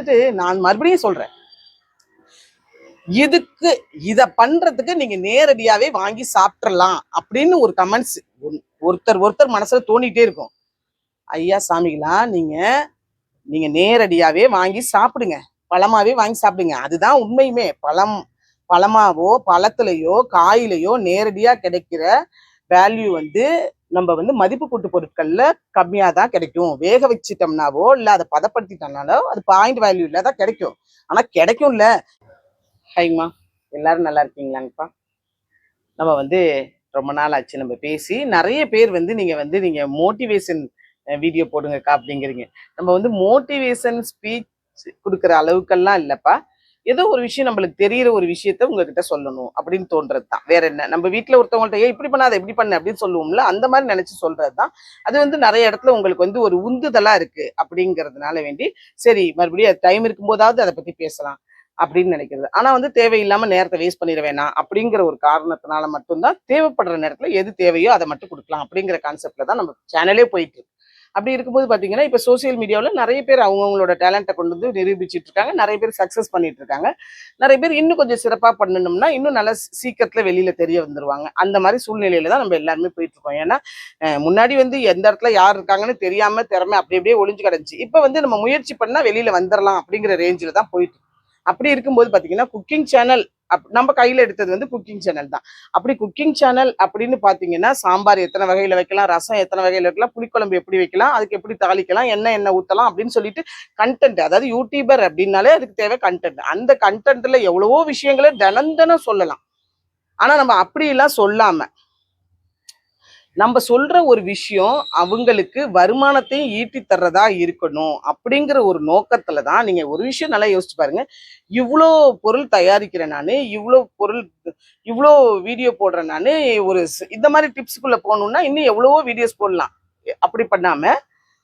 வந்துட்டு நான் மறுபடியும் சொல்றேன். இதுக்கு இதை பண்றதுக்கு நீங்க நேரடியாவே வாங்கி சாப்பிட்றலாம் அப்படின்னு ஒரு கமெண்ட்ஸ் ஒருத்தர் ஒருத்தர் மனசுல தோண்டிட்டே இருக்கும். ஐயா சாமிகளா நீங்க நீங்க நேரடியாவே வாங்கி சாப்பிடுங்க. பழமாவே வாங்கி சாப்பிடுங்க. அதுதான் உண்மையுமே. பழம் பழமாவோ பழத்துலையோ காயிலையோ நேரடியா கிடைக்கிற வேல்யூ வந்து நம்ம வந்து மதிப்பு கூட்டு பொருட்கள்ல கம்மியா தான் கிடைக்கும். வேக வச்சிட்டோம்னாவோ இல்லை அதை பதப்படுத்திட்டோம்னாலோ அது பாயிண்ட் வேல்யூ இல்ல தான் கிடைக்கும். ஆனா கிடைக்கும்ல. ஹைமா எல்லாரும் நல்லா இருக்கீங்களாங்கப்பா? நம்ம வந்து ரொம்ப நாள் ஆச்சு நம்ம பேசி. நிறைய பேர் வந்து நீங்க வந்து நீங்க மோட்டிவேஷன் வீடியோ போடுங்கக்கா அப்படிங்கிறீங்க. நம்ம வந்து மோட்டிவேஷன் ஸ்பீச் கொடுக்குற அளவுக்கெல்லாம் இல்லைப்பா. ஏதோ ஒரு விஷயம் நம்மளுக்கு தெரியிற ஒரு விஷயத்த உங்ககிட்ட சொல்லணும் அப்படின்னு தோன்றது தான் வேற என்ன? நம்ம வீட்டில் ஒருத்தவங்கள்ட்ட ஏன் இப்படி பண்ணாத இப்படி பண்ண அப்படின்னு சொல்லுவோம்ல அந்த மாதிரி நினைச்சு சொல்றது தான் அது வந்து நிறைய இடத்துல உங்களுக்கு வந்து ஒரு உந்துதலா இருக்கு அப்படிங்கிறதுனால வேண்டி சரி மறுபடியும் டைம் இருக்கும்போதாவது அதை பத்தி பேசலாம் அப்படின்னு நினைக்கிறது. ஆனா வந்து தேவையில்லாம நேரத்தை வேஸ்ட் பண்ணிட வேணாம் அப்படிங்கிற ஒரு காரணத்தினால மட்டும்தான் தேவைப்படுற நேரத்துல எது தேவையோ அதை மட்டும் கொடுக்கலாம் அப்படிங்கிற கான்செப்ட்ல தான் நம்ம சேனலே போயிட்டு இருக்கு. அப்படி இருக்கும்போது பார்த்தீங்கன்னா இப்போ சோசியல் மீடியாவில் நிறைய பேர் அவங்கவுங்களோட டேலண்ட்டை கொண்டு வந்து நிரூபிச்சிட்டு இருக்காங்க நிறைய பேர் சக்சஸ் பண்ணிட்டு இருக்காங்க நிறைய பேர் இன்னும் கொஞ்சம் சிறப்பாக பண்ணணும்னா இன்னும் நல்லா சீக்கிரத்தில் வெளியில் தெரிய வந்துருவாங்க. அந்த மாதிரி சூழ்நிலையில தான் நம்ம எல்லாருமே போயிட்டு இருக்கோம் ஏன்னா முன்னாடி வந்து எந்த இடத்துல யார் இருக்காங்கன்னு தெரியாம திறமை அப்படி அப்படியே ஒளிஞ்சு கிடந்துச்சு. இப்போ வந்து நம்ம முயற்சி பண்ணால் வெளியில் வந்துடலாம் அப்படிங்கிற ரேஞ்சில் தான் போயிட்டு அப்படி இருக்கும்போது பார்த்தீங்கன்னா குக்கிங் சேனல் அப் நம்ம கையில் எடுத்தது வந்து குக்கிங் சேனல் தான். அப்படி குக்கிங் சேனல் அப்படின்னு பார்த்தீங்கன்னா சாம்பார் எத்தனை வகையில் வைக்கலாம் ரசம் எத்தனை வகையில் வைக்கலாம் புளிக்குழம்பு எப்படி வைக்கலாம் அதுக்கு எப்படி தாளிக்கலாம் என்ன என்ன ஊற்றலாம் அப்படின்னு சொல்லிட்டு கண்டென்ட் அதாவது யூடியூபர் அப்படின்னாலே அதுக்கு தேவை கண்டென்ட் அந்த கண்டென்ட்ல எவ்வளவோ விஷயங்களை தினம் தினம் சொல்லலாம். ஆனா நம்ம அப்படியெல்லாம் சொல்லாம நம்ம சொல்ற ஒரு விஷயம் அவங்களுக்கு வருமானத்தையும் ஈட்டி தர்றதா இருக்கணும் அப்படிங்கிற ஒரு நோக்கத்துல தான் நீங்க ஒரு விஷயம் நல்லா யோசிச்சு பாருங்க. இவ்வளோ பொருள் தயாரிக்கிறேன் நான் இவ்வளோ பொருள் இவ்வளோ வீடியோ போடுறேன் நான் ஒரு ஸ்- இந்த மாதிரி டிப்ஸ்க்குள்ள போகணும்னா இன்னும் எவ்வளவோ வீடியோஸ் போடலாம். அப்படி பண்ணாம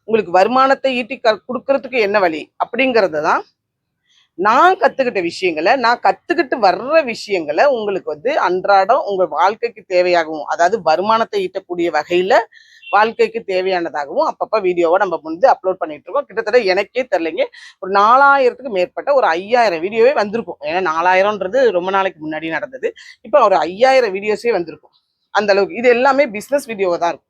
உங்களுக்கு வருமானத்தை ஈட்டி க கொடுக்கறதுக்கு என்ன வழி? அப்படிங்கிறத தான் நான் கத்துக்கிட்ட விஷயங்களை நான் கத்துக்கிட்டு வர்ற விஷயங்களை உங்களுக்கு வந்து அன்றாடம் உங்க வாழ்க்கைக்கு தேவையாகவும் அதாவது வருமானத்தை ஈட்டக்கூடிய வகையில வாழ்க்கைக்கு தேவையானதாகவும் அப்பப்ப வீடியோவை நம்ம வந்து அப்லோட் பண்ணிட்டு இருக்கோம். கிட்டத்தட்ட எனக்கே தெரியலைங்க. ஒரு நாலாயிரத்துக்கு மேற்பட்ட ஒரு ஐயாயிரம் வீடியோவே வந்திருக்கும். ஏன்னா நாலாயிரம்ன்றது ரொம்ப நாளைக்கு முன்னாடி நடந்தது. இப்போ ஒரு ஐயாயிரம் வீடியோஸே வந்திருக்கும். அந்த அளவுக்கு. இது எல்லாமே பிசினஸ் வீடியோவாக தான் இருக்கும்.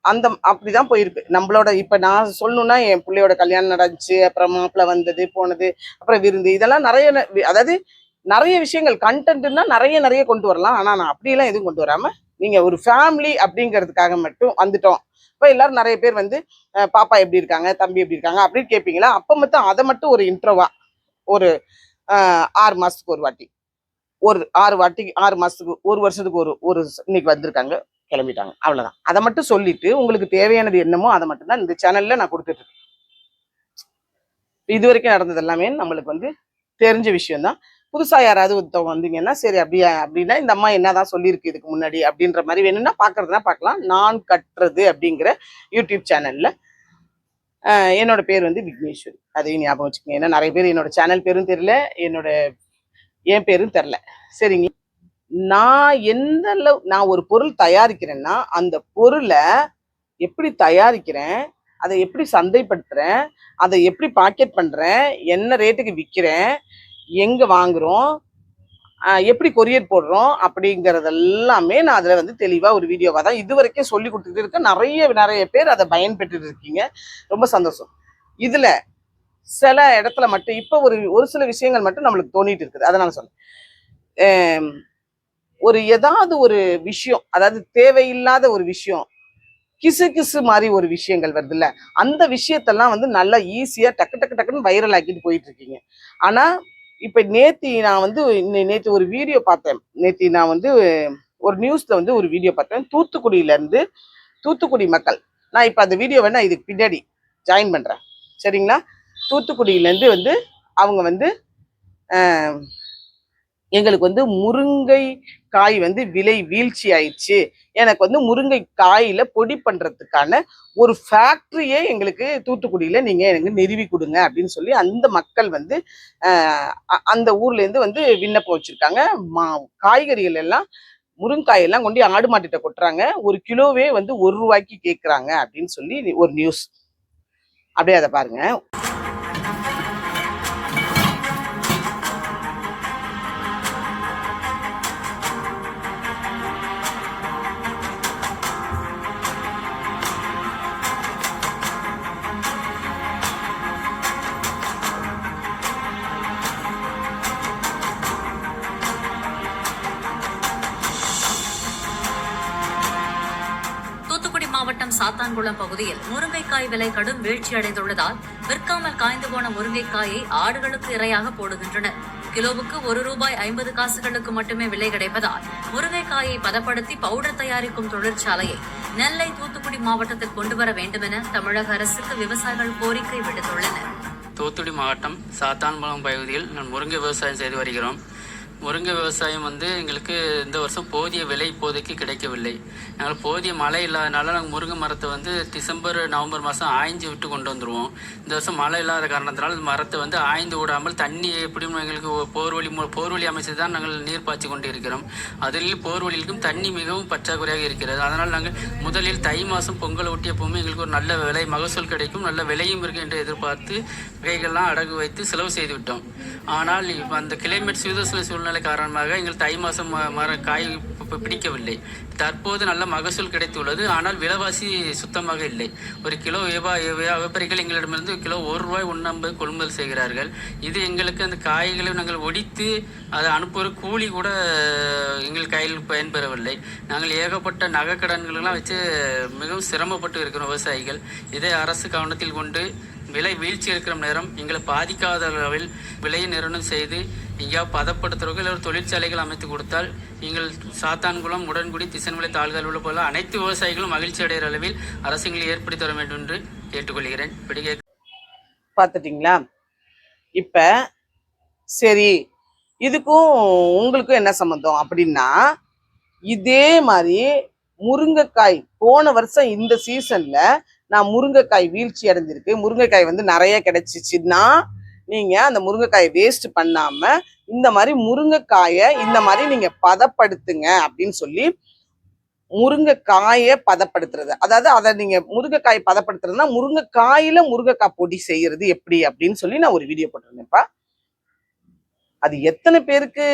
அந்த அப்படிதான் போயிருக்கு. நம்மளோட இப்ப நான் சொல்லணும்னா என் பிள்ளையோட கல்யாணம் நடந்துச்சு அப்புறம் மாப்பிள்ளை வந்தது போனது அப்புறம் விருந்து இதெல்லாம் நிறைய ந- வி- அதாவது நிறைய விஷயங்கள் கண்டென்ட்னா நிறைய நிறைய கொண்டு வரலாம். ஆனா நான் அப்படியெல்லாம் எதுவும் கொண்டு வராம நீங்க ஒரு ஃபேமிலி அப்படிங்கிறதுக்காக மட்டும் வந்துட்டோம். இப்ப எல்லாரும் நிறைய பேர் வந்து பாப்பா எப்படி இருக்காங்க? தம்பி எப்படி இருக்காங்க? அப்படின்னு கேட்பீங்களா அப்ப மட்டும் அதை மட்டும் ஒரு இன்ட்ரோவா ஒரு ஆறு மாசத்துக்கு ஒரு வாட்டி. ஒரு ஆறு வாட்டி ஆறு மாசத்துக்கு ஒரு வருஷத்துக்கு ஒரு ஒரு இன்னைக்கு வந்திருக்காங்க. கிளம்பிட்டாங்க. அவ்வளவுதான். அதை மட்டும் சொல்லிட்டு உங்களுக்கு தேவையானது என்னமோ அதை மட்டும்தான் இந்த சேனல்ல நான் கொடுத்துட்டு இருக்கேன் இது வரைக்கும் நடந்தது எல்லாமே நம்மளுக்கு வந்து தெரிஞ்ச விஷயம்தான். புதுசாக புதுசா யாராவது ஒருத்தவங்க வந்தீங்கன்னா சரி அப்படியா அப்படின்னா இந்த அம்மா என்னதான் சொல்லியிருக்கு இதுக்கு முன்னாடி அப்படின்ற மாதிரி வேணும்னா பாக்குறதுனா பார்க்கலாம். நான் கட்டுறது அப்படிங்கிற யூடியூப் சேனல்ல என்னோட பேர் வந்து விக்னேஸ்வரி. அதையும் ஞாபகம் வச்சுக்கோங்க. ஏன்னா நிறைய பேர் என்னோட சேனல் பேரும் தெரியல என்னோட என் பேரும் தெரில சரிங்க நான் எந்த அளவு நான் ஒரு பொருள் தயாரிக்கிறேன்னா அந்த பொருளை எப்படி தயாரிக்கிறேன் அதை எப்படி சந்தைப்படுத்துகிறேன் அதை எப்படி பாக்கெட் பண்ணுறேன் என்ன ரேட்டுக்கு விற்கிறேன் எங்கே வாங்குகிறோம் எப்படி கொரியர் போடுறோம் அப்படிங்கிறதெல்லாமே நான் அதில் வந்து தெளிவாக ஒரு வீடியோவாக தான் இது வரைக்கும் சொல்லி கொடுத்துட்டு இருக்கேன். நிறைய நிறைய பேர் அதை பயன்பெற்று இருக்கீங்க. ரொம்ப சந்தோஷம். இதில் சில இடத்துல மட்டும் இப்போ ஒரு ஒரு சில விஷயங்கள் மட்டும் நம்மளுக்கு தோணிட்டு இருக்குது. அதை நான் சொன்னேன். ஒரு ஏதாவது ஒரு விஷயம் அதாவது தேவையில்லாத ஒரு விஷயம் கிசு கிசு மாதிரி ஒரு விஷயங்கள் வருதுல்ல அந்த விஷயத்தெல்லாம் வந்து நல்லா ஈஸியா டக்கு டக்கு டக்குன்னு வைரல் ஆக்கிட்டு போயிட்டு இருக்கீங்க ஆனா இப்ப நேத்தி நான் வந்து இன்னை- ஒரு வீடியோ பார்த்தேன். நேத்தி நான் வந்து ஒரு நியூஸ்ல வந்து ஒரு வீடியோ பார்த்தேன். தூத்துக்குடியில இருந்து தூத்துக்குடி மக்கள் நான் இப்ப அந்த வீடியோ வேணா இதுக்கு பின்னாடி ஜாயின் பண்றேன். சரிங்களா? தூத்துக்குடியிலேருந்து வந்து அவங்க வந்து ஆஹ், எங்களுக்கு வந்து முருங்கை காய் வந்து விலை வீழ்ச்சி ஆயிடுச்சு. எனக்கு வந்து முருங்கை காயில பொடி பண்றதுக்கான ஒரு ஃபேக்ட்ரியே எங்களுக்கு தூத்துக்குடியில நீங்க எனக்கு நிறுவி கொடுங்க அப்படின்னு சொல்லி அந்த மக்கள் வந்து அந்த ஊர்ல இருந்து வந்து விண்ணப்பம் வச்சிருக்காங்க. மா காய்கறிகள் எல்லாம் முருங்காயெல்லாம் கொண்டு ஆடு மாட்டிட்ட கொட்டுறாங்க. ஒரு கிலோவே வந்து ஒரு ரூபாய்க்கு கேட்குறாங்க அப்படின்னு சொல்லி ஒரு நியூஸ் அப்படியே அதை பாருங்க. சாத்தான்குளம் பகுதியில் முருங்கைக்காய் விலை கடும் வீழ்ச்சி அடைந்துள்ளதால் விற்காமல் காய்ந்து போன முருங்கைக்காயை ஆடுகளுக்கு இரையாக போடுகின்றனர். கிலோவுக்கு ஒரு ரூபாய் ஐம்பது காசுகளுக்கு மட்டுமே விலை கிடைப்பதால் முருங்கைக்காயை பதப்படுத்தி பவுடர் தயாரிக்கும் தொழிற்சாலையை நெல்லை தூத்துக்குடி மாவட்டத்தில் கொண்டு வர வேண்டுமென தமிழக அரசுக்கு விவசாயிகள் கோரிக்கை விடுத்துள்ளனர். தூத்துக்குடி மாவட்டம் சாத்தான்குளம் பகுதியில் நான் முருங்கை விவசாயம் செய்து வருகிறோம். முருங்கை விவசாயம் வந்து எங்களுக்கு இந்த வருஷம் போதிய விலை இப்போதைக்கு கிடைக்கவில்லை. நாங்கள் போதிய மழை இல்லாதனால நாங்கள் முருங்கை மரத்தை வந்து டிசம்பர் நவம்பர் மாதம் ஆய்ஞ்சு விட்டு கொண்டு வந்துடுவோம் இந்த வருஷம் மழை இல்லாத காரணத்தினால மரத்தை வந்து ஆய்ந்து விடாமல் தண்ணி எப்படியும் எங்களுக்கு போர்வழி மூ- போர்வழி அமைச்சு தான் நாங்கள் நீர் பாய்ச்சி கொண்டு இருக்கிறோம் அதில் போர்வழிக்கும் தண்ணி மிகவும் பற்றாக்குறையாக இருக்கிறது. அதனால் நாங்கள் முதலில் தை மாதம் பொங்கல் ஒட்டிய எப்பவுமே எங்களுக்கு ஒரு நல்ல விலை மகசூல் கிடைக்கும் நல்ல விலையும் இருக்கு என்று எதிர்பார்த்து விலைகள்லாம் அடகு வைத்து செலவு செய்து விட்டோம் ஆனால் இப்போ அந்த கிளைமேட் சீதோஷ்ண சூழ்நிலை காரணமாக எங்கள் தை மாதம் மர காய் பிடிக்கவில்லை. தற்போது நல்ல மகசூல் கிடைத்துள்ளது. ஆனால் விலைவாசி சுத்தமாக இல்லை. ஒரு கிலோ வியாபா வியா- வியாபாரிகள் எங்களிடமிருந்து கிலோ ஒரு ரூபாய் ஒன்றம்பது கொள்முதல் செய்கிறார்கள். இது எங்களுக்கு அந்த காய்களை நாங்கள் ஒடித்து அதை அனுப்புகிற கூலி கூட எங்கள் கையில் பயன்பெறவில்லை. நாங்கள் ஏகப்பட்ட நகைக்கடன்களெல்லாம் வச்சு மிகவும் சிரமப்பட்டு இருக்கிறோம் விவசாயிகள். இதை அரசு கவனத்தில் கொண்டு விலை வீழ்ச்சி இருக்கிற நேரம் எங்களை பாதிக்காத அளவில் விலையை நிர்ணயம் செய்து எங்கேயாவது பதப்படுத்துறவர்கள் இல்லை ஒரு தொழிற்சாலைகள் அமைத்து கொடுத்தால் எங்கள் சாத்தான்குளம் உடன்குடி திசன்விலை தாழ்கள் உள்ள போல அனைத்து விவசாயிகளும் மகிழ்ச்சி அடைகிற அளவில் அரசுகளை ஏற்படுத்தி தர வேண்டும் என்று கேட்டுக்கொள்கிறேன். இப்படி பார்த்துட்டிங்களா? இப்ப சரி இதுக்கும் உங்களுக்கும் என்ன சம்மந்தம் அப்படின்னா இதே மாதிரி முருங்கைக்காய் போன வருஷம் இந்த சீசன்ல நான் முருங்கைக்காய் வீழ்ச்சி அடைஞ்சிருக்கு. முருங்கைக்காய் வந்து நிறைய கிடைச்சிச்சுன்னா நீங்கள் அந்த முருங்கைக்காயை வேஸ்ட் பண்ணாமல் இந்த மாதிரி முருங்கைக்காயை இந்த மாதிரி நீங்கள் பதப்படுத்துங்க அப்படின்னு சொல்லி முருங்கைக்காயை பதப்படுத்துறது. அதாவது அதை நீங்கள் முருங்கைக்காய் பதப்படுத்துறதுன்னா முருங்கைக்காயில் முருங்கைக்காய் பொடி செய்கிறது எப்படி அப்படின்னு சொல்லி நான் ஒரு வீடியோ போட்டிருந்தேன்ப்பா. அது எத்தனை பேருக்கு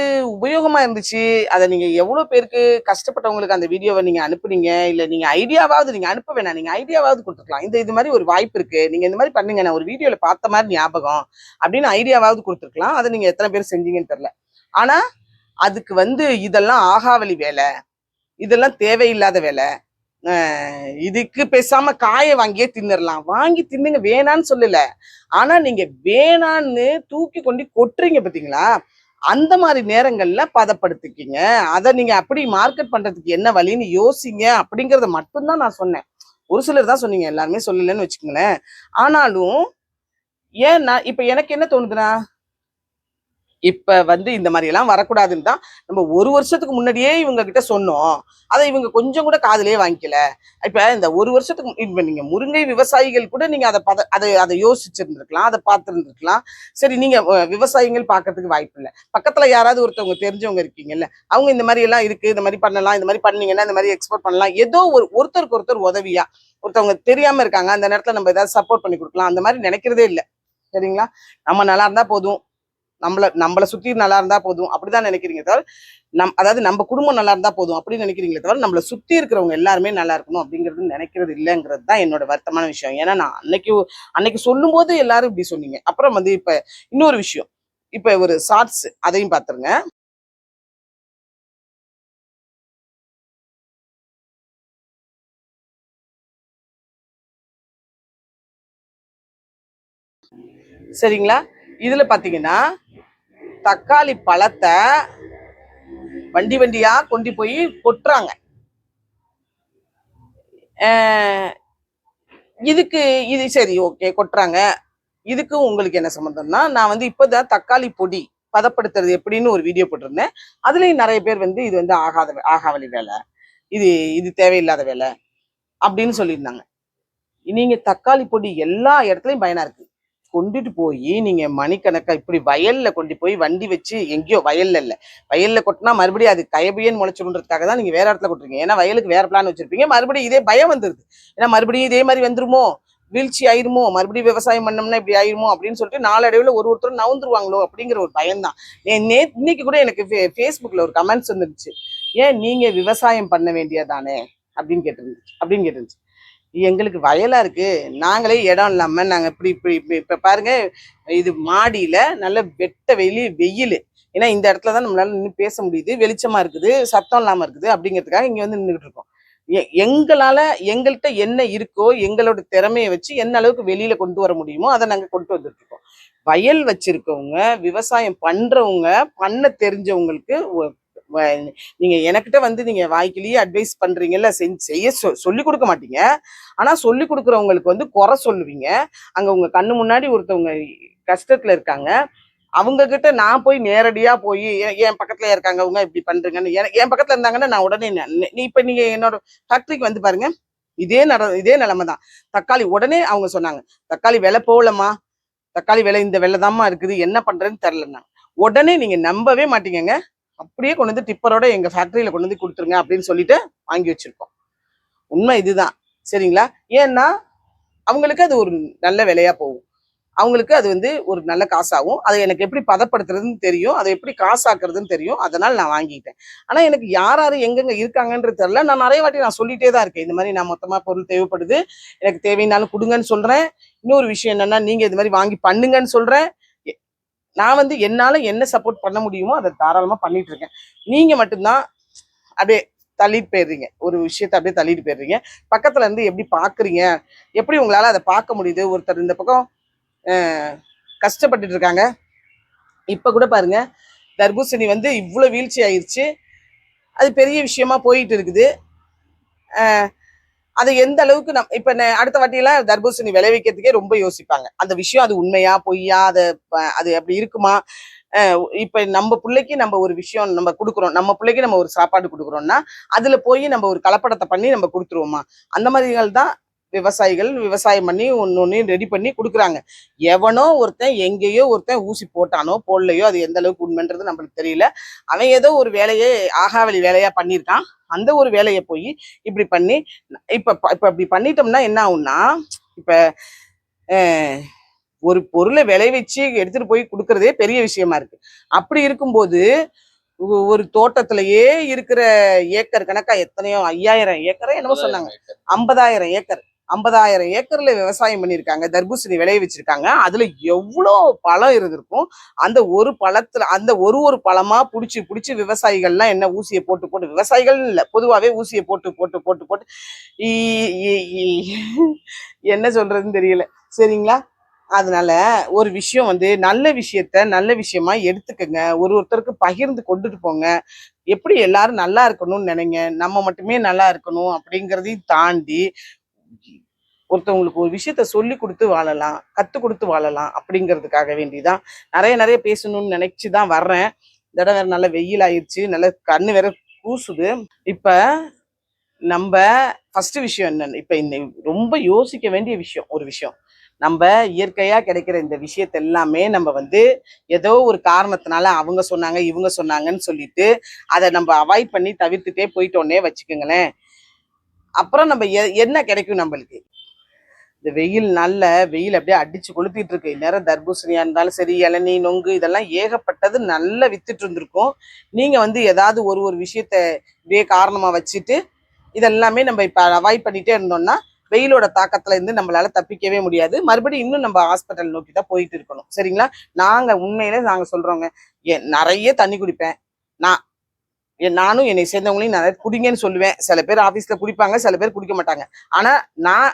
உபயோகமா இருந்துச்சு? அதை நீங்க எவ்வளவு பேருக்கு கஷ்டப்பட்டவங்களுக்கு அந்த வீடியோவை நீங்க அனுப்புனீங்க? இல்ல நீங்க ஐடியாவாவது நீங்க அனுப்ப வேணாம். நீங்க ஐடியாவாவது கொடுத்துருக்கலாம். இந்த இது மாதிரி ஒரு வாய்ப்பு இருக்கு. நீங்க இந்த மாதிரி பண்ணுங்க. நான் ஒரு வீடியோல பார்த்த மாதிரி ஞாபகம் அப்படின்னு ஐடியாவாவது கொடுத்துருக்கலாம். அதை நீங்க எத்தனை பேர் செஞ்சீங்கன்னு தெரியல. ஆனா அதுக்கு வந்து இதெல்லாம் ஆகாவலி வேலை. இதெல்லாம் தேவையில்லாத வேலை. இதுக்கு பேசாம காயை வாங்கியே தின்னுடலாம் வாங்கி தின்னுங்க வேணான்னு சொல்லல. ஆனா நீங்க வேணான்னு தூக்கி கொண்டு கொட்டுறீங்க பாத்தீங்களா? அந்த மாதிரி நேரங்கள்ல பதப்படுத்திக்கிங்க. அதை நீங்க அப்படி மார்க்கெட் பண்றதுக்கு என்ன வழின்னு யோசிங்க அப்படிங்கறத மட்டும்தான் நான் சொன்னேன். ஒரு சிலர் தான் சொன்னீங்க எல்லாருமே சொல்லலன்னு வச்சுக்கோங்களேன். ஆனாலும் ஏன் நான் இப்ப எனக்கு என்ன தோணுதுன்னா இப்ப வந்து இந்த மாதிரி எல்லாம் வரக்கூடாதுன்னு தான் நம்ம ஒரு வருஷத்துக்கு முன்னாடியே இவங்க கிட்ட சொன்னோம். அதை இவங்க கொஞ்சம் கூட காதலே வாங்கிக்கல. இப்ப இந்த ஒரு வருஷத்துக்கு இப்ப நீங்க முருங்கை விவசாயிகள் கூட நீங்க அதை பத அதை அதை யோசிச்சிருந்துருக்கலாம் அதை பார்த்துருந்துருக்கலாம். சரி நீங்க விவசாயிகள் பார்க்கறதுக்கு வாய்ப்பு இல்லை. பக்கத்துல யாராவது ஒருத்தவங்க தெரிஞ்சவங்க இருக்கீங்கல்ல அவங்க இந்த மாதிரி எல்லாம் இருக்கு இந்த மாதிரி பண்ணலாம் இந்த மாதிரி பண்ணீங்கன்னா இந்த மாதிரி எக்ஸ்போர்ட் பண்ணலாம். ஏதோ ஒரு ஒருத்தருக்கு ஒருத்தர் உதவியா ஒருத்தவங்க தெரியாம இருக்காங்க அந்த நேரத்துல நம்ம ஏதாவது சப்போர்ட் பண்ணி கொடுக்கலாம் அந்த மாதிரி நினைக்கிறதே இல்லை. சரிங்களா? நம்ம நல்லா இருந்தா போதும். நம்மள நம்மள சுத்தி நல்லா இருந்தா போதும். அப்படிதான் நினைக்கிறீங்க தவிர நம் அதாவது நம்ம குடும்பம் நல்லா இருந்தா போதும் அப்படின்னு நினைக்கிறீங்களே தவிர நம்மள சுத்தி இருக்கிறவங்க எல்லாருமே நல்லா இருக்கணும் அப்படிங்கிறது நினைக்கிறது இல்லைங்கிறது தான் என்னோட வருத்தமான விஷயம். ஏன்னா நான் அன்னைக்கு அன்னைக்கு சொல்லும்போது எல்லாரும் இப்படி சொன்னீங்க. அப்புறம் வந்து இப்ப இன்னொரு விஷயம். இப்ப ஒரு ஷார்ட்ஸ் அதையும் பார்த்துருங்க சரிங்களா? இதில் பார்த்தீங்கன்னா தக்காளி பழத்தை வண்டி வண்டியாக கொண்டு போய் கொட்டுறாங்க. இதுக்கு இது சரி ஓகே கொட்டுறாங்க. இதுக்கு உங்களுக்கு என்ன சம்மந்தம்னா நான் வந்து இப்போதான் தக்காளி பொடி பதப்படுத்துறது எப்படின்னு ஒரு வீடியோ போட்டிருந்தேன். அதுலேயும் நிறைய பேர் வந்து இது வந்து ஆகாத ஆகாவலி வேலை. இது இது தேவையில்லாத வேலை. அப்படின்னு சொல்லியிருந்தாங்க. நீங்கள் தக்காளி பொடி எல்லா இடத்துலையும் பயனாக இருக்குது கொண்டுட்டு போய் நீங்க மணிக்கணக்கா இப்படி வயல்ல கொண்டு போய் வண்டி வச்சு எங்கேயோ வயல்ல இல்ல வயல்ல கொட்டினா மறுபடியும் அது கயபியன் முளைச்சிடுன்றதுக்காக தான் நீங்க வேற இடத்துல கொட்டுறீங்க ஏன்னா வயலுக்கு வேற பிளான் வச்சிருப்பீங்க. மறுபடியும் இதே பயம் வந்துருது. ஏன்னா மறுபடியும் இதே மாதிரி வந்துருமோ? வீழ்ச்சி ஆயிருமோ? மறுபடியும் விவசாயம் பண்ணோம்னா இப்படி ஆயிருமோ? அப்படின்னு சொல்லிட்டு நாளடைவில் ஒரு ஒருத்தரும் நவுந்துருவாங்களோ? அப்படிங்கிற ஒரு பயம்தான் நே இன்னைக்கு கூட எனக்கு ஃபே- ஒரு கமெண்ட்ஸ் வந்துருச்சு ஏன் நீங்கள் விவசாயம் பண்ண வேண்டியதானே அப்படின்னு கேட்டிருந்துச்சு. அப்படின்னு கேட்டிருந்துச்சு. எங்களுக்கு வயலாக இருக்குது நாங்களே இடம் இல்லாமல் நாங்கள் இப்படி இப்படி இப்போ பாருங்கள் இது மாடியில் நல்ல வெட்ட வெளி வெயில். ஏன்னா இந்த இடத்துல தான் நம்மளால நின்று பேச முடியுது. வெளிச்சமாக இருக்குது சத்தம் இல்லாமல் இருக்குது அப்படிங்கிறதுக்காக இங்கே வந்து நின்றுக்கிட்டு இருக்கோம். எ- எங்கள்கிட்ட என்ன இருக்கோ எங்களோட திறமையை வச்சு என்ன அளவுக்கு வெளியில் கொண்டு வர முடியுமோ அதை நாங்கள் கொண்டு வந்துட்டுருக்கோம் வயல் வச்சுருக்கவங்க விவசாயம் பண்ணுறவங்க பண்ண தெரிஞ்சவங்களுக்கு நீங்கள் நீங்க எனக்கிட்ட வந்து நீங்க வாய்க்கிலேயே அட்வைஸ் பண்றீங்கல்ல செஞ்சு செய்ய சொ- சொல்லி கொடுக்க மாட்டீங்க. ஆனா சொல்லி கொடுக்குறவங்களுக்கு வந்து குறை சொல்லுவீங்க. அங்க உங்க கண்ணு முன்னாடி ஒருத்தவங்க கஷ்டத்துல இருக்காங்க. அவங்க கிட்ட நான் போய் நேரடியா போய் என் பக்கத்தில் பக்கத்துல இருக்காங்க அவங்க இப்படி பண்றீங்கன்னு என் பக்கத்துல இருந்தாங்கன்னா நான் உடனே நீ இப்ப நீங்க என்னோட ஃபேக்டரிக்கு வந்து பாருங்க. இதே நட இதே நிலைமை தான். தக்காளி உடனே அவங்க சொன்னாங்க தக்காளி விலை போகலம்மா. தக்காளி விலை இந்த விலை தாம்மா இருக்குது. என்ன பண்ணுறதுன்னு தெரிலன்னாங்க உடனே நீங்க நம்பவே மாட்டீங்கங்க. அப்படியே கொண்டு வந்து டிப்பரோட எங்கள் ஃபேக்ட்ரியில் கொண்டு வந்து கொடுத்துருங்க அப்படின்னு சொல்லிட்டு வாங்கி வச்சிருக்கோம். உண்மை இதுதான். சரிங்களா? ஏன்னா அவங்களுக்கு அது ஒரு நல்ல விலையாக போகும். அவங்களுக்கு அது வந்து ஒரு நல்ல காசாகும். அதை எனக்கு எப்படி பதப்படுத்துறதுன்னு தெரியும். அதை எப்படி காசாக்குறதுன்னு தெரியும். அதனால் நான் வாங்கிட்டேன் ஆனால் எனக்கு யார் யார் எங்கெங்கே இருக்காங்கன்றது தெரில நான் நிறைய வாட்டி நான் சொல்லிகிட்டே தான் இருக்கேன். இந்த மாதிரி நான் மொத்தமாக பொருள் தேவைப்படுது. எனக்கு தேவைனாலும் கொடுங்கன்னு சொல்கிறேன் இன்னொரு விஷயம் என்னென்னா நீங்கள் இது மாதிரி வாங்கி பண்ணுங்கன்னு சொல்கிறேன் நான் வந்து என்னால் என்ன சப்போர்ட் பண்ண முடியுமோ அதை தாராளமாக பண்ணிட்டு இருக்கேன். நீங்கள் மட்டும்தான் அப்படியே தள்ளிட்டு போயிடுறீங்க. ஒரு விஷயத்தை அப்படியே தள்ளிட்டு போயிடுறீங்க. பக்கத்துல இருந்து எப்படி பாக்குறீங்க? எப்படி உங்களால அதை பார்க்க முடியுது? ஒருத்தர் இந்த பக்கம் கஷ்டப்பட்டுட்டு இருக்காங்க. இப்ப கூட பாருங்க தர்பூசணி வந்து இவ்வளவு வீழ்ச்சி ஆயிருச்சு அது பெரிய விஷயமா போயிட்டு இருக்குது. அது எந்த அளவுக்கு நம் இப்ப அடுத்த வாட்டியெல்லாம் தர்பூசணி விளைவிக்கிறதுக்கே ரொம்ப யோசிப்பாங்க. அந்த விஷயம் அது உண்மையா பொய்யா அது அது அப்படி இருக்குமா? இப்ப நம்ம பிள்ளைக்கு நம்ம ஒரு விஷயம் நம்ம கொடுக்குறோம் நம்ம பிள்ளைக்கு நம்ம ஒரு சாப்பாடு கொடுக்குறோம்னா அதுல போய் நம்ம ஒரு கலப்படத்தை பண்ணி நம்ம கொடுத்துருவோமா? அந்த மாதிரிகள் தான் விவசாயிகள் விவசாயம் பண்ணி ஒன்னு ஒன்னையும் ரெடி பண்ணி கொடுக்குறாங்க. எவனோ ஒருத்தன் எங்கேயோ ஒருத்தன் ஊசி போட்டானோ போடலையோ அது எந்த அளவுக்கு உண்மைன்றது நம்மளுக்கு தெரியல. அவன் ஏதோ ஒரு வேலையை ஆகாவளி வேலையா பண்ணியிருக்கான். அந்த ஒரு வேலையை போய் இப்படி பண்ணி இப்ப இப்ப இப்படி பண்ணிட்டோம்னா என்ன ஆகும்னா இப்ப ஒரு பொருளை விளைவிச்சு எடுத்துட்டு போய் கொடுக்கறதே பெரிய விஷயமா இருக்கு. அப்படி இருக்கும்போது ஒரு தோட்டத்திலேயே இருக்கிற ஏக்கர் கணக்கா எத்தனையோ ஐயாயிரம் ஏக்கரோ என்னமோ சொன்னாங்க. ஐம்பதாயிரம் ஏக்கர். ஐம்பதாயிரம் ஏக்கர்ல விவசாயம் பண்ணியிருக்காங்க தர்பூசணி விளைய வச்சிருக்காங்க. அதுல எவ்வளோ பழம் இருந்திருக்கும்? அந்த ஒரு பழத்துல அந்த ஒரு ஒரு பழமா பிடிச்சி பிடிச்சி விவசாயிகள்லாம் என்ன ஊசியை போட்டு போட்டு விவசாயிகள் இல்லை பொதுவாகவே ஊசியை போட்டு போட்டு போட்டு போட்டு என்ன சொல்றதுன்னு தெரியல. சரிங்களா? அதனால ஒரு விஷயம் வந்து நல்ல விஷயத்த நல்ல விஷயமா எடுத்துக்கங்க. ஒரு ஒருத்தருக்கு பகிர்ந்து கொண்டுட்டு போங்க. எப்படி எல்லாரும் நல்லா இருக்கணும்னு நினைங்க. நம்ம மட்டுமே நல்லா இருக்கணும் அப்படிங்கிறதையும் தாண்டி ஒருத்தவங்களுக்கு ஒரு விஷயத்த சொல்லி கொடுத்து வாழலாம் கத்து கொடுத்து வாழலாம் அப்படிங்கிறதுக்காக வேண்டிதான். நிறைய நிறைய பேசணும்னு நினைச்சு தான் வர்றேன். இந்த இடம் வேற நல்ல வெயில் ஆயிடுச்சு நல்ல கண்ணு வேற கூசுது. இப்ப நம்ம ஃபர்ஸ்ட் விஷயம் என்னன்னு இப்ப இந்த ரொம்ப யோசிக்க வேண்டிய விஷயம் ஒரு விஷயம். நம்ம இயற்கையா கிடைக்கிற இந்த விஷயத்த எல்லாமே நம்ம வந்து ஏதோ ஒரு காரணத்தினால அவங்க சொன்னாங்க இவங்க சொன்னாங்கன்னு சொல்லிட்டு அதை நம்ம அவாய்ட் பண்ணி தவிர்த்துட்டே போயிட்டோன்னே வச்சுக்கோங்களேன். அப்புறம் நம்ம எ- என்ன கிடைக்கும் நம்மளுக்கு? இந்த வெயில் நல்ல வெயில் அப்படியே அடிச்சு கொளுத்திட்டு இருக்கு இந்நேரம் தர்பூசணியா இருந்தாலும் சரி இளநீ நொங்கு இதெல்லாம் ஏகப்பட்டது நல்லா வித்துட்டு இருந்திருக்கும். நீங்க வந்து ஏதாவது ஒரு ஒரு விஷயத்த இதே காரணமா வச்சுட்டு இதெல்லாமே நம்ம இப்ப அவாய்ட் பண்ணிட்டே இருந்தோம்னா வெயிலோட தாக்கத்துல இருந்து நம்மளால தப்பிக்கவே முடியாது. மறுபடியும் இன்னும் நம்ம ஹாஸ்பிட்டல் நோக்கி தான் போயிட்டு இருக்கணும். சரிங்களா? நாங்க உண்மையில நாங்க சொல்றோங்க எ- நிறைய தண்ணி குடிப்பேன். நான் நானும் என்னை சேர்ந்தவங்களையும் நிறைய குடிங்கன்னு சொல்லுவேன். சில பேர் ஆஃபீஸில் குடிப்பாங்க சில பேர் குடிக்க மாட்டாங்க. ஆனால் நான்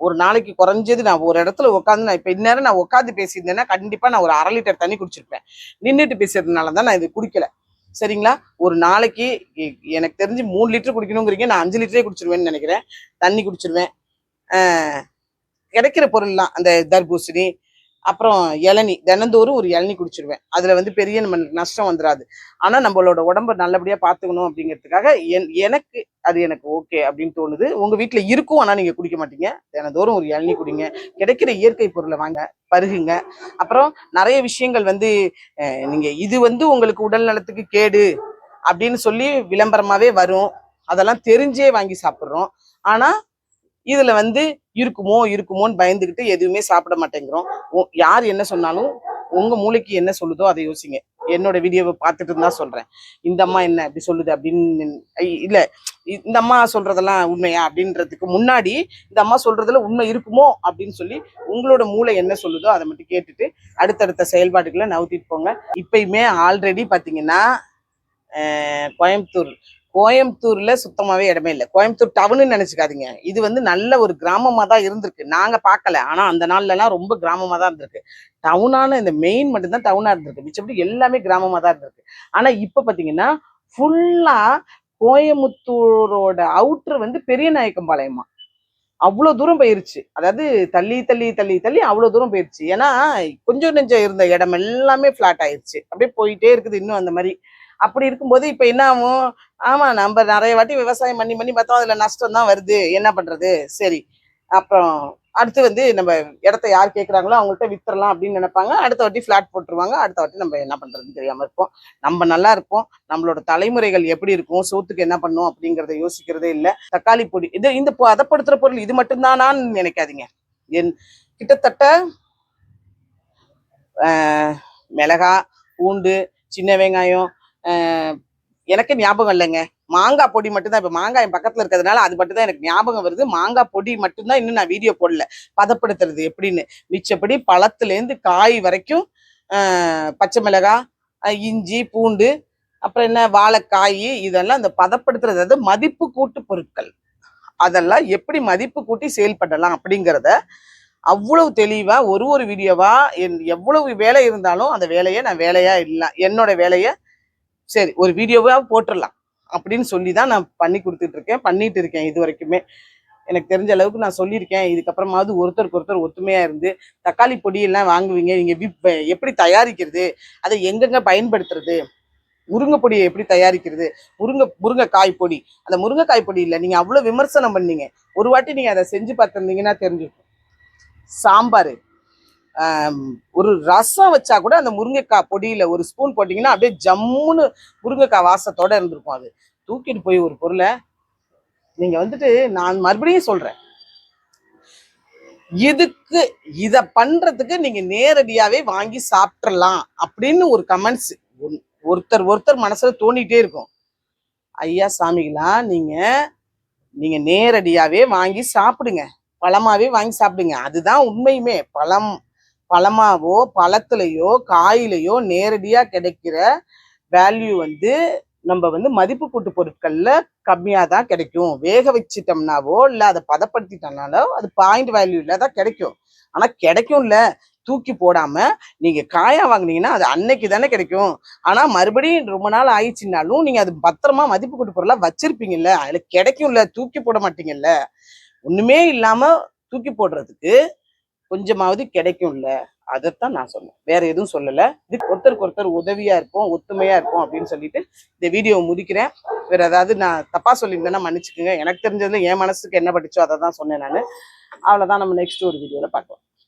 ஒரு நாளைக்கு குறைஞ்சது நான் ஒரு இடத்துல உட்காந்து நான் இப்போ இந்நேரம் நான் உட்காந்து பேசியிருந்தேன்னா கண்டிப்பாக நான் ஒரு அரை லிட்டர் தண்ணி குடிச்சிருப்பேன். நின்றுட்டு பேசுறதுனால தான் நான் இது குடிக்கல. சரிங்களா? ஒரு நாளைக்கு எனக்கு தெரிஞ்சு மூணு லிட்டர் குடிக்கணுங்கிறீங்க நான் அஞ்சு லிட்டரே குடிச்சிருவேன்னு நினைக்கிறேன். தண்ணி குடிச்சிருவேன். கிடைக்கிற பொருள்லாம் அந்த தர்பூசணி அப்புறம் இளநி. தினந்தோறும் ஒரு இளநி குடிச்சிருவேன். அதில் வந்து பெரிய நம்ம நஷ்டம் வந்துடாது ஆனால் நம்மளோட உடம்ப நல்லபடியாக பார்த்துக்கணும் அப்படிங்கிறதுக்காக என் எனக்கு அது எனக்கு ஓகே அப்படின்னு தோணுது. உங்கள் வீட்டில் இருக்கும் ஆனால் நீங்கள் குடிக்க மாட்டீங்க. தினந்தோறும் ஒரு இளநி குடிங்க. கிடைக்கிற இயற்கை பொருளை வாங்க பருகுங்க. அப்புறம் நிறைய விஷயங்கள் வந்து நீங்கள் இது வந்து உங்களுக்கு உடல் நலத்துக்கு கேடு அப்படின்னு சொல்லி விளம்பரமாகவே வரும். அதெல்லாம் தெரிஞ்சே வாங்கி சாப்பிட்றோம். ஆனால் இதுல வந்து இருக்குமோ இருக்குமோன்னு பயந்துக்கிட்டு எதுவுமே சாப்பிட மாட்டேங்கிறோம். யார் என்ன சொன்னாலும் உங்க மூளைக்கு என்ன சொல்லுதோ அதை யோசிங்க. என்னோட வீடியோவை பார்த்துட்டு தான் சொல்றேன். இந்த அம்மா என்ன இப்படி சொல்லுது அப்படின்னு ஐ- இல்ல இந்த அம்மா சொல்றதெல்லாம் உண்மையா அப்படின்றதுக்கு முன்னாடி இந்த அம்மா சொல்றதுல உண்மை இருக்குமோ அப்படின்னு சொல்லி உங்களோட மூளை என்ன சொல்லுதோ அதை மட்டும் கேட்டுட்டு அடுத்தடுத்த செயல்பாடுகளை நவுத்திட்டு போங்க. இப்பயுமே ஆல்ரெடி பாத்தீங்கன்னா கோயம்புத்தூர் கோயம்புத்தூர்ல சுத்தமாவே இடமே இல்லை. கோயம்புத்தூர் டவுன்னு நினைச்சுக்காதீங்க. இது வந்து நல்ல ஒரு கிராமமா தான் இருந்திருக்கு. நாங்க பார்க்கல. ஆனா அந்த நாள்ல எல்லாம் ரொம்ப கிராமமா தான் இருந்திருக்கு டவுனான இந்த மெயின் மட்டும்தான் டவுனா இருந்திருக்கு. மிச்சப்படி எல்லாமே கிராமமா தான் இருந்திருக்கு. ஆனா இப்ப பாத்தீங்கன்னா ஃபுல்லா கோயம்புத்தூரோட அவுட்ரு வந்து பெரிய நாயக்கம்பாளையமா அவ்வளோ தூரம் போயிருச்சு. அதாவது தள்ளி தள்ளி தள்ளி தள்ளி அவ்வளோ தூரம் போயிருச்சு. ஏன்னா கொஞ்சம் நெஞ்சம் இருந்த இடம் எல்லாமே ஃப்ளாட் ஆயிருச்சு. அப்படியே போயிட்டே இருக்குது. இன்னும் அந்த மாதிரி அப்படி இருக்கும்போது இப்போ என்ன ஆகும்? ஆமாம் நம்ம நிறைய வாட்டி விவசாயம் பண்ணி பண்ணி பார்த்தோம் அதில் நஷ்டம் தான் வருது. என்ன பண்ணுறது சரி. அப்புறம் அடுத்து வந்து நம்ம இடத்த யார் கேட்குறாங்களோ அவங்கள்ட்ட வித்துறலாம் அப்படின்னு நினைப்பாங்க. அடுத்த வாட்டி ஃப்ளாட் போட்டுருவாங்க. அடுத்த வாட்டி நம்ம என்ன பண்ணுறதுன்னு தெரியாமல் இருப்போம். நம்ம நல்லா இருப்போம். நம்மளோட தலைமுறைகள் எப்படி இருக்கும்? சோத்துக்கு என்ன பண்ணும் அப்படிங்கிறத யோசிக்கிறதே இல்லை. தக்காளி பொடி இது இந்த பொ- பொருள் இது மட்டும்தானான்னு நினைக்காதீங்க. என் கிட்டத்தட்ட மிளகா பூண்டு சின்ன வெங்காயம் எனக்கு ஞாபகம் இல்லைங்க. மாங்காய் பொடி மட்டும்தான் இப்போ மாங்காய் என் பக்கத்தில் இருக்கிறதுனால அது மட்டும் தான் எனக்கு ஞாபகம் வருது. மாங்காய் பொடி மட்டும்தான் இன்னும் நான் வீடியோ போடல. பதப்படுத்துறது எப்படின்னு. மிச்சப்படி பழத்துலேருந்து காய் வரைக்கும் பச்சை மிளகாய் இஞ்சி பூண்டு அப்புறம் என்ன வாழைக்காய் இதெல்லாம் அந்த பதப்படுத்துறது அதாவது மதிப்பு கூட்டு பொருட்கள். அதெல்லாம் எப்படி மதிப்பு கூட்டி சேல் பண்ணலாம் அப்படிங்கிறத அவ்வளவு தெளிவாக ஒரு ஒரு வீடியோவாக என் எவ்வளவு வேலை இருந்தாலும் அந்த வேலையை நான் வேலையாக இல்லை என்னோட வேலையை சரி ஒரு வீடியோவாக போட்டுடலாம் அப்படின்னு சொல்லி தான் நான் பண்ணி கொடுத்துட்டு இருக்கேன் பண்ணிட்டு இருக்கேன் இது வரைக்குமே. எனக்கு தெரிஞ்ச அளவுக்கு நான் சொல்லியிருக்கேன். இதுக்கப்புறமாவது ஒருத்தருக்கு ஒருத்தர் ஒத்துமையாக இருந்து தக்காளி பொடியெல்லாம் வாங்குவீங்க. நீங்கள் வி- எப்படி தயாரிக்கிறது அதை எங்கெங்கே பயன்படுத்துறது முருங்கை பொடியை எப்படி தயாரிக்கிறது முருங்கை முருங்கைக்காய் பொடி. அந்த முருங்கைக்காய் பொடி இல்லை நீங்கள் அவ்வளோ விமர்சனம் பண்ணீங்க. ஒரு வாட்டி நீங்கள் அதை செஞ்சு பார்த்துருந்தீங்கன்னா தெரிஞ்சிருக்கும். சாம்பார். ஒரு ரசம் வச்சா கூட அந்த முருங்கைக்காய் பொடியில ஒரு ஸ்பூன் போட்டிங்கன்னா அப்படியே ஜம்முன்னு முருங்கைக்காய் வாசத்தோட இருந்திருக்கும் அது. தூக்கிட்டு போய் ஒரு பொருளை நீங்க வந்துட்டு நான் மறுபடியும் சொல்றேன். இதுக்கு இத பண்றதுக்கு நீங்க நேரடியாவே வாங்கி சாப்பிட்றலாம் அப்படின்னு ஒரு கமெண்ட்ஸ் ஒருத்தர் ஒருத்தர் மனசுல தோண்டிட்டே இருக்கும். ஐயா சாமிகளா நீங்க நீங்க நேரடியாவே வாங்கி சாப்பிடுங்க. பழமாவே வாங்கி சாப்பிடுங்க. அதுதான் உண்மையுமே. பழம் பழமாவோ பழத்துலையோ காயிலையோ நேரடியாக கிடைக்கிற வேல்யூ வந்து நம்ம வந்து மதிப்பு கூட்டு பொருட்களில் கம்மியாக தான் கிடைக்கும். வேக வச்சிட்டோம்னாவோ இல்லை அதை பதப்படுத்திட்டோம்னாலோ அது பாயிண்ட் வேல்யூவில் தான் கிடைக்கும். ஆனால் கிடைக்கும்ல. தூக்கி போடாமல் நீங்கள் காயாக வாங்கினீங்கன்னா அது அன்னைக்கு தானே கிடைக்கும். ஆனால் மறுபடியும் ரொம்ப நாள் ஆயிடுச்சுனாலும் நீங்கள் அது பத்திரமா மதிப்பு கூட்டு பொருளாக வச்சிருப்பீங்கல்ல. அதில் கிடைக்கும்ல. தூக்கி போட மாட்டீங்கல்ல. ஒன்றுமே இல்லாமல் தூக்கி போடுறதுக்கு கொஞ்சமாவது கிடைக்கும்ல. அதைத்தான் நான் சொன்னேன். வேற எதுவும் சொல்லலை. இது ஒருத்தருக்கு ஒருத்தர் உதவியா இருப்போம் ஒத்துமையா இருப்போம் அப்படின்னு சொல்லிட்டு இந்த வீடியோவை முடிக்கிறேன். வேற ஏதாவது நான் தப்பா சொல்லியிருந்தேன்னா மன்னிச்சுக்கோங்க. எனக்கு தெரிஞ்சதுல என் மனசுக்கு என்ன படிச்சோ அதை தான் சொன்னேன் நான். அவ்வளோதான் நம்ம நெக்ஸ்ட் ஒரு வீடியோவில் பார்க்கலாம்.